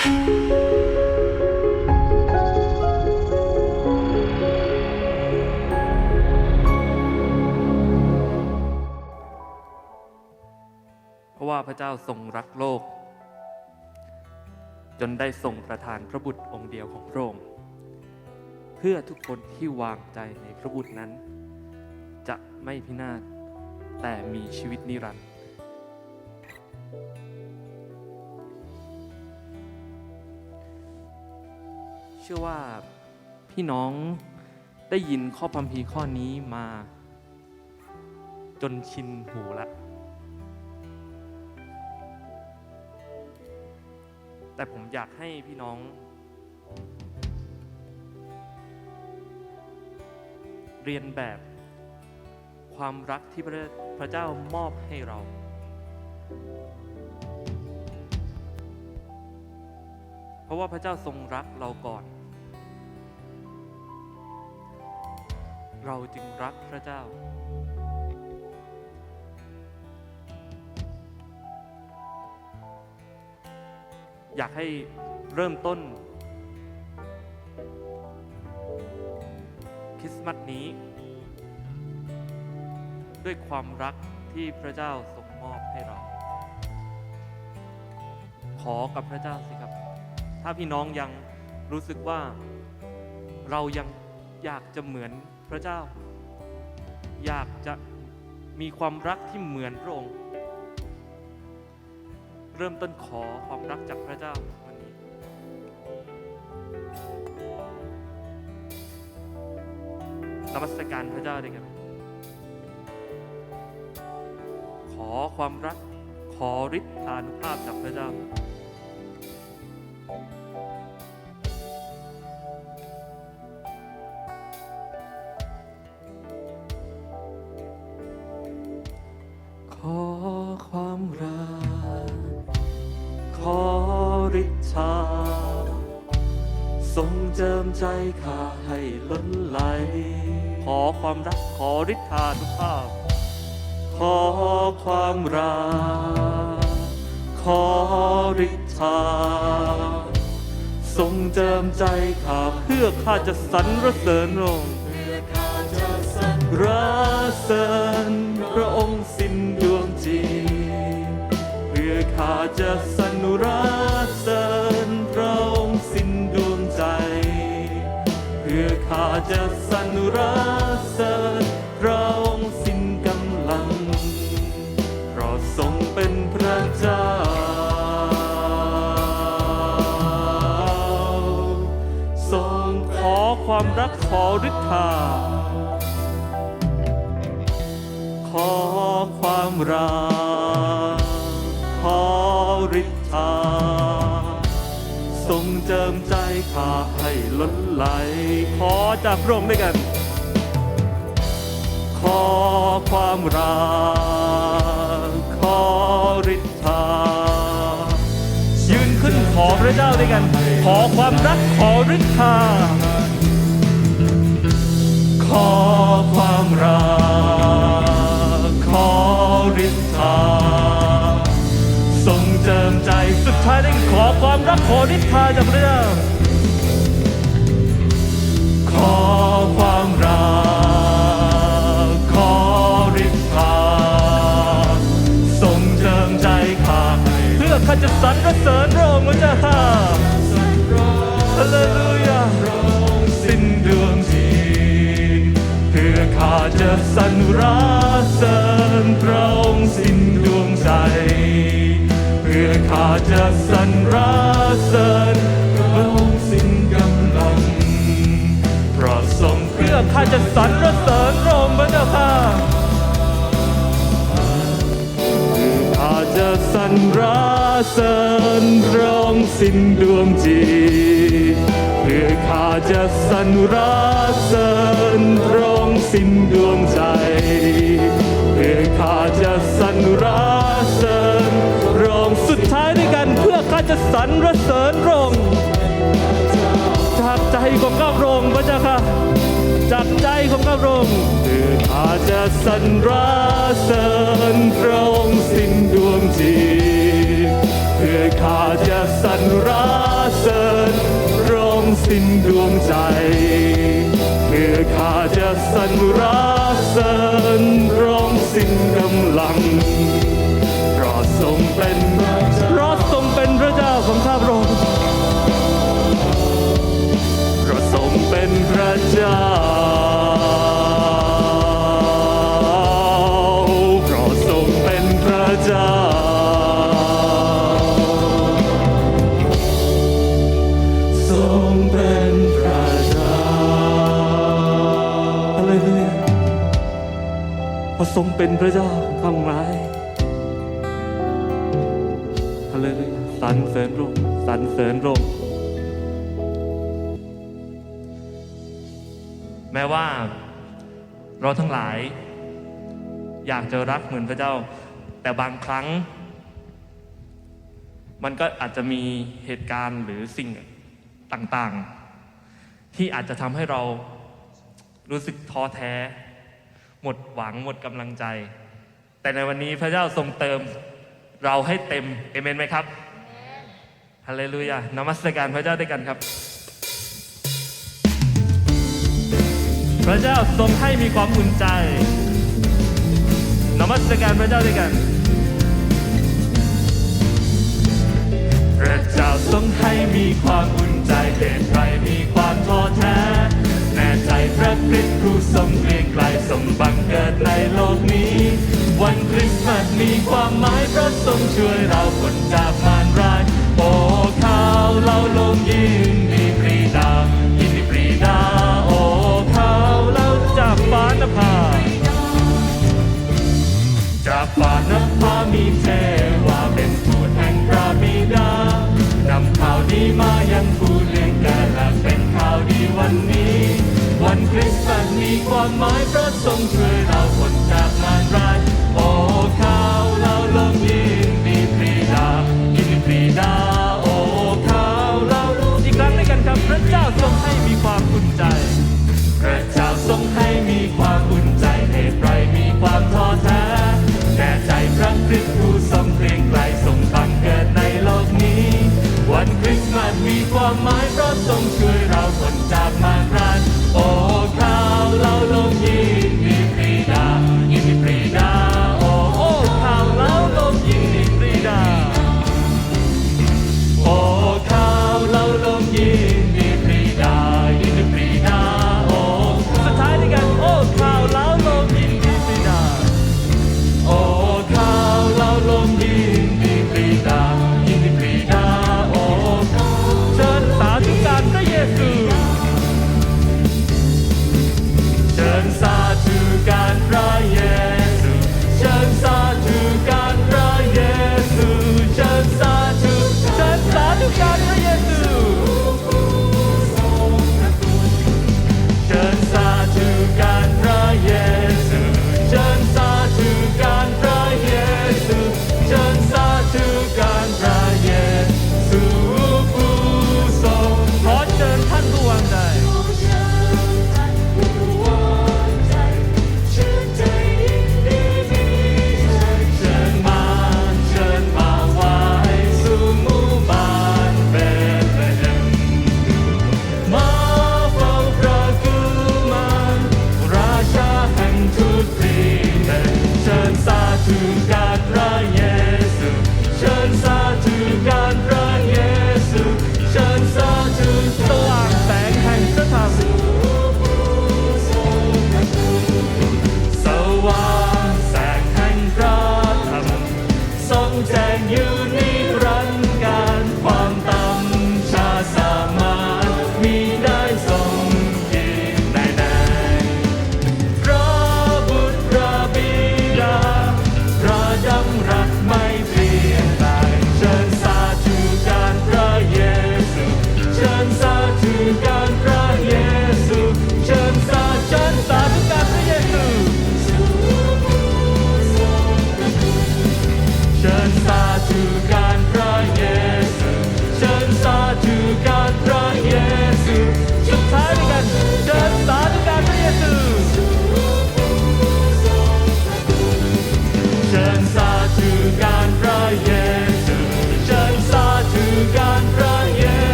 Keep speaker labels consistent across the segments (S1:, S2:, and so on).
S1: เพราะว่าพระเจ้าทรงรักโลก จนได้ทรงประทานพระบุตรองค์เดียวของพระองค์เพื่อทุกคนที่วางใจในพระบุตรนั้น จะไม่พินาศแต่มีชีวิตนิรันดร์ ชื่อว่าพี่น้องได้ยินข้อพัมพีข้อนี้มา จนชินหูละ แต่ผมอยากให้พี่น้อง เรียนแบบความรักที่พระพระเจ้ามอบให้เราเพราะว่าพระเจ้าทรงรักเราก่อน เราจึงรักพระเจ้า อยากให้เริ่มต้น คริสต์มาสนี้ ด้วยความรักที่พระเจ้าทรงมอบให้เรา ขอกับพระเจ้าสิครับ ถ้าพี่น้องยังรู้สึกว่าเรายังอยากจะเหมือน พระเจ้า อยากจะมีความรักที่เหมือนพระองค์ เริ่มต้นขอความรักจากพระเจ้าวันนี้ นมัสการพระเจ้าด้วยกัน ขอความรัก ขอฤทธานุภาพจากพระเจ้า ทรงเจิมใจข้าเพื่อข้าจะสรรเสริญพรองค์
S2: เพื่อข้าจะสรร
S1: รัเสริญพระองค์สิ้นดวงจิตเพื่อข้าจะสรรเสริญพระองค์สิ้นดวงใจ เพื่อข้าจะสรรเสริญ ขอฤทธา ขอความรักขอฤทธา ทรงเจิมใจข้าให้ล้นไหล ขอจากพระองค์ด้วยกัน ขอความรักขอฤทธา ยืนขึ้นขอพระเจ้าด้วยกัน ขอความรักขอฤทธา ขอความรัก ขอฤทธาทรงเจิมใจสุดท้ายได้ขอความรักขอฤทธาจากพระเจ้าขอความรัก ขอฤทธาทรงเจิมใจข้าเพื่อข้าจะสรรเสริญพระองค์พระเจ้าฮาเลลู ข้าจะสรรเสริญพระองค์สิ้นดวงใจ เพื่อข้าจะสรรเสริญพระองค์สิ้นกำลังเพราะทรงเพื่อข้าจะสรรเสริญพระองค์พระเจ้าข้าข้าจะสรรเสริญพระองค์สิ้นดวงจิตเพื่อข้าจะสรรเสริญพระ สิ้นดวงใจ เพื่อข้าจะสรรเสริญรองสุดท้ายด้วยกันเพื่อข้าจะสรรเสริญรองจากใจของข้าพระองค์พระเจ้าค่ะจากใจของข้าพระองค์คือข้าจะสรรเสริญพระองค์สิ้นดวงจิตเพื่อข้าจะสรรเสริญร้องสิ้นดวงใจ เพื่อข้าจะ สรรเทรงเป็นพระเจ้าของข้างหลายฮาเลลูยาสรรเสริญพระองค์สรรเสริญพระองค์แม้ว่าเราทั้งหลาย อยากจะรักเหมือนพระเจ้า แต่บางครั้ง มันก็อาจจะมีเหตุการณ์หรือสิ่งต่างๆ ที่อาจจะทำให้เรารู้สึกท้อแท้ หมดหวังหมดกำลังใจ แต่ในวันนี้พระเจ้าทรงเติมเราให้เต็มเอเมนไหมครับฮาเลลูยานมัสการพระเจ้าด้วยกันครับ พระเจ้าทรงให้มีความอุ่นใจนมัสการพระเจ้าด้วยกัน พระเจ้าทรงให้มีความอุ่นใจเหตุใครมีความท้อแท้แน่ใจ พระคริสต์ผู้ทรงเกรียงไกลทรงบังเกิดในโลกนี้ วันคริสต์มาสมีความหมายเพราะทรงช่วยเราพ้นจากมารร้ายโอ้ข้าวเราลงยินดีปรีดายินดีปรีดาโอ้ข้าวเราจากฟ้านภาจากฟ้านภามีเทวาเป็นทูตแห่งพระบิดานำข่าวดีมายังผู้ มีความหมายเพราะทรงช่วยเราพ้นจากมารร้ายโอ้ข่าวเราลงยินดีปรีดายินดีปรีดาโอ้ข่าวเราอีกครั้งด้วยกันครับพระเจ้าทรงให้มีความอุ่นใจ พระเจ้าทรงให้มีความอุ่นใจเหตุไรมีความท้อแท้แน่ใจพระคริสต์ผู้ทรงเกรียงไกลทรงบังเกิดในโลกนี้ วันคริสต์มาสมีความหมายเพราะทรงช่วยเราพ้นจากมารร้ายโอ้ ข้าว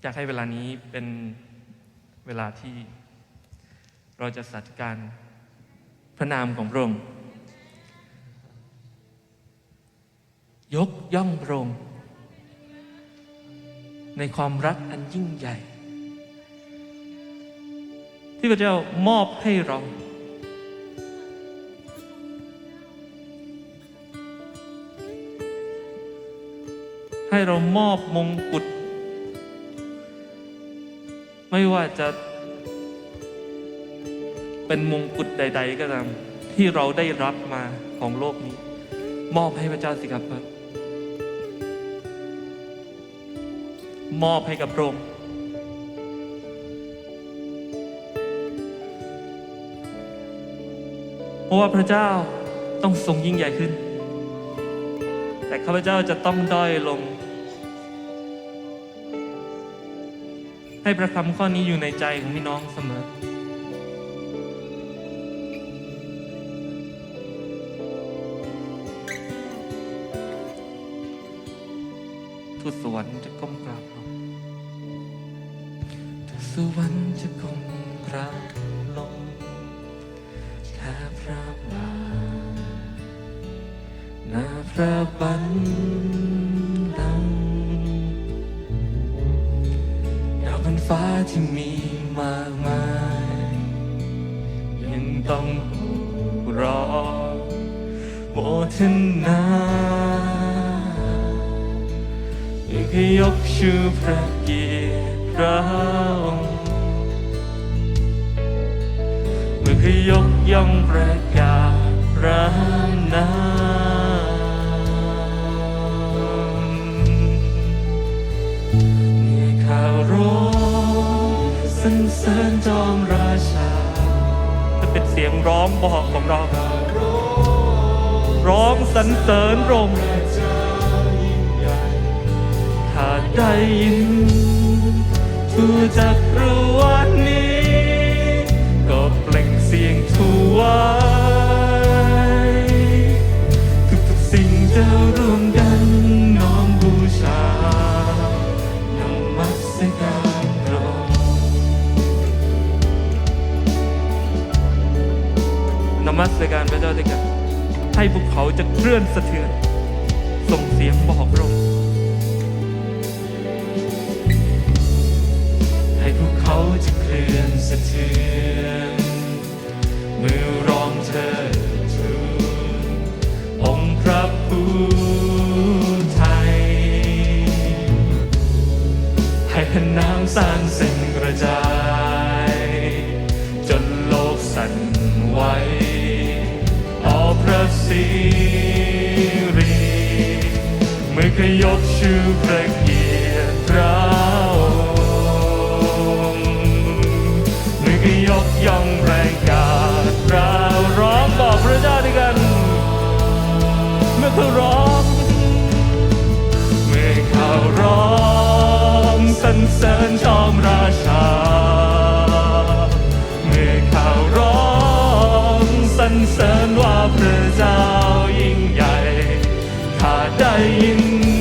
S1: อยากให้เวลานี้เป็นเวลาที่เราจะสัตย์การพระนามของพระองค์ยกย่องพระองค์ในความรักอันยิ่งใหญ่ ที่พระเจ้ามอบให้เรา ให้เรามอบมงกุฎ ไม่ว่าจะเป็นมงกุฎใด ๆ ก็ตามที่เราได้รับมาของโลกนี้ มอบให้พระเจ้าสิครับมอบให้กับพระองค์เพราะว่าพระเจ้าต้องทรงยิ่งใหญ่ขึ้น แต่ข้าพเจ้าจะต้องด้อยลง ให้ประคำข้อนี้อยู่ในใจของพี่น้องเสมอทูตสวรรค์จะก้มกราบลงทูตสวรรค์จะก้มกราบลงแค่พระบาทหน้าพระบันลั ที่มีมากมาย ยังต้องรอโมทนายังให้ยกชื่อพระเกียรติพระองค์เมื่อยกย่องประกาศพระ บอกของเรา ร้องสรรเสริญรมถ้าได้ยินทูจากรวันนี้ ก็เปล่งเสียงถวา มัสการพระเจ้าด้วยกันให้ภูเขาจะเคลื่อนสะเทือน ส่งเสียงบอกพรองให้พวกเขาจะเคลื่อนสะเทือนมือร้องเธอทูลองค์พระผู้ไทย ให้พนามสร้างเส้นกระจาย จนโลกสั่นไหว ระสิริเมื่อขยกชื่อพระเกียรติพระองค์เมื่อขยกย่องแรงกาจเราร้องบอกพระเจ้าด้วยกัน เมื่อเขาร้อง เมื่อเขาร้องสรรเสริญชอมราชา ข้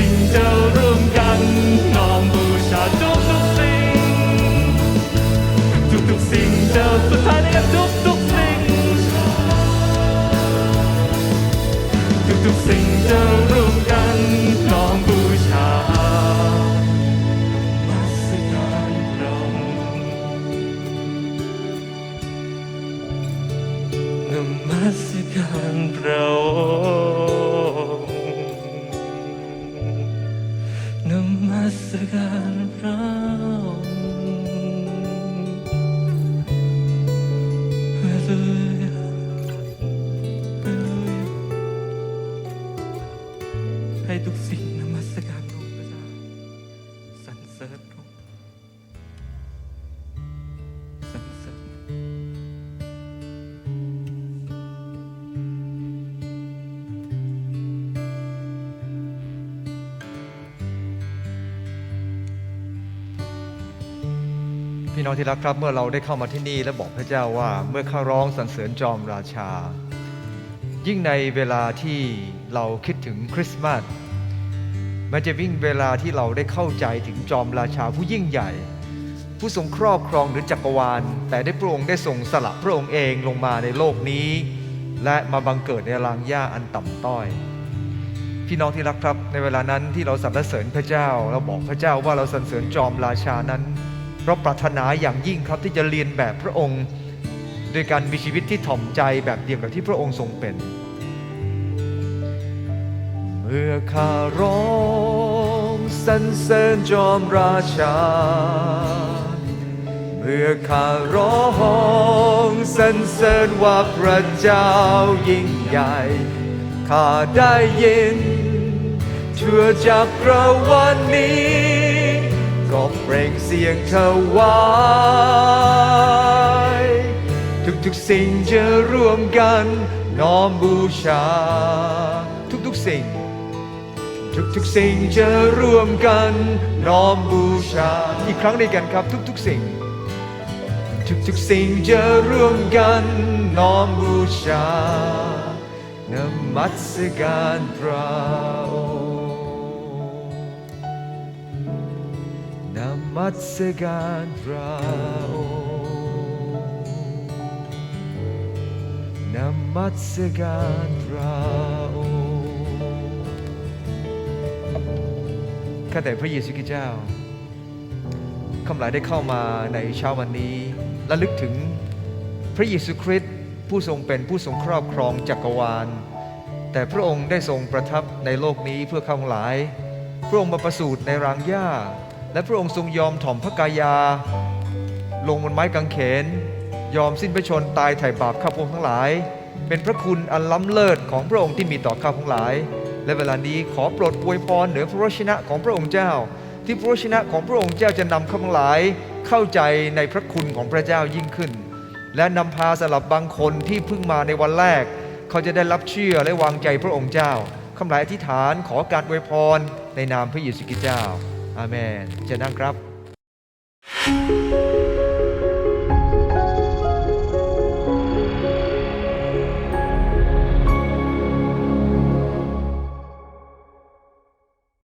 S1: ทุก น้องที่รักครับเมื่อเรา
S3: ได้เข้ามาที่นี่และบอกพระเจ้าว่าเมื่อข้าร้องสรรเสริญจอมราชา ยิ่งในเวลาที่เราคิดถึงคริสต์มาสมันจะวิ่งเวลาที่เราได้เข้าใจถึงจอมราชาผู้ยิ่งใหญ่ ผู้ทรงครอบครองหรือจักรวาล แต่ได้พระองค์ได้ทรงสละพระองค์เองลงมาในโลกนี้ และมาบังเกิดในรางหญ้าอันต่ำต้อยพี่น้องที่รักครับในเวลานั้นที่เราสรรเสริญพระเจ้า เราบอกพระเจ้าว่าเราสรรเสริญจอมราชานั้น เราปรารถนาอย่างยิ่งครับที่จะเรียนแบบพระองค์ โดยการมีชีวิตที่ถ่อมใจแบบเดียวกับที่พระองค์ทรงเป็น เมื่อข้าร้องสรรเสริญจอมราชา เมื่อข้าร้องสรรเสริญว่าพระเจ้ายิ่งใหญ่ข้าได้ยินทั่วจากกรวาลนี้ ก็เปล่งเสียงถวายทุกๆสิ่งจะร่วมกันน้อมบูชา ทุกๆสิ่ง ทุกๆสิ่งจะร่วมกันน้อมบูชา อีกครั้งด้วยกันครับ ทุกๆสิ่ง ทุกๆสิ่งจะร่วมกันน้อมบูชานมัสการพระองค์ มัสการพระองค์นมัสการพระองค์ข้าแต่พระเยซูคริสต์เจ้าคำหลายได้เข้ามาในเช้าวันนี้และลึกถึงพระเยซูคริสต์ผู้ทรงเป็นผู้ทรงครอบครองจักรวาล แต่พระองค์ได้ทรงประทับในโลกนี้เพื่อข้าหลาย พระองค์มาประสูติในรางหญ้า และพระองค์ทรงยอมถ่อมพระกายา ลงบนไม้กางเขน ยอมสิ้นพระชนตายไถ่บาปข้าพงทั้งหลาย เป็นพระคุณอันล้ำเลิศของพระองค์ที่มีต่อข้าทั้งหลาย และเวลานี้ขอโปรดอวยพรเหนือพระวชนะของพระองค์เจ้า ที่พระวชนะของพระองค์เจ้าจะนำข้าทั้งหลายเข้าใจในพระคุณของพระเจ้ายิ่งขึ้น และนำพาสลับบางคนที่เพิ่งมาในวันแรก เขาจะได้รับเชื่อและวางใจพระองค์เจ้าคำหลายอธิษฐานขอการอวยพรในนามพระเยซูคริสต์เจ้า อาเมนจะนั่งครับ